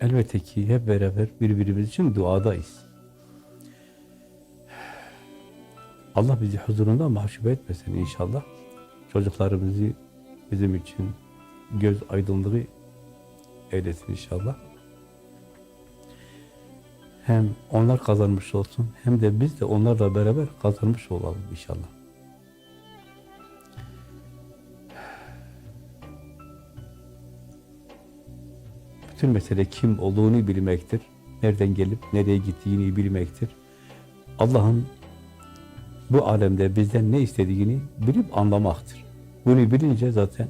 elbette ki hep beraber birbirimiz için duadayız. Allah bizi huzurunda mahcup etmesin inşallah. Çocuklarımızı bizim için göz aydınlığı eylesin inşallah. Hem onlar kazanmış olsun, hem de biz de onlarla beraber kazanmış olalım inşallah. Bütün mesele kim olduğunu bilmektir. Nereden gelip nereye gittiğini bilmektir. Allah'ın bu alemde bizden ne istediğini bilip anlamaktır. Bunu bilince zaten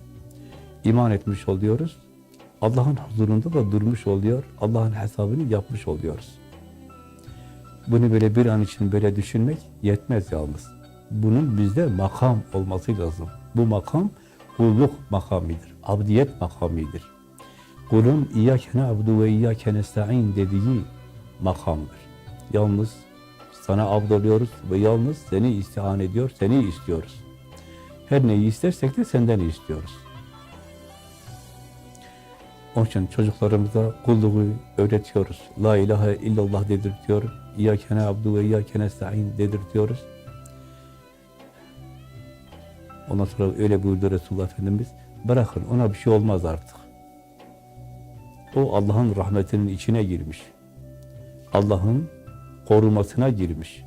iman etmiş oluyoruz. Allah'ın huzurunda da durmuş oluyor. Allah'ın hesabını yapmış oluyoruz. Bunu böyle bir an için böyle düşünmek yetmez yalnız. Bunun bizde makam olması lazım. Bu makam kulluk makamidir. Abdiyet makamidir. Kulun İyyâke na'budu ve İyyâke nesta'in dediği makamdır. Yalnız sana abd oluyoruz ve yalnız seni istihan ediyor, seni istiyoruz. Her neyi istersek de senden istiyoruz. Onun için çocuklarımıza kulluğu öğretiyoruz. La ilahe illallah dedirtiyor. İyyâke na'budu ve İyyâke nesta'in dedirtiyoruz. Ondan sonra öyle buyurdu Resulullah Efendimiz. Bırakın ona bir şey olmaz artık. O Allah'ın rahmetinin içine girmiş. Allah'ın korumasına girmiş.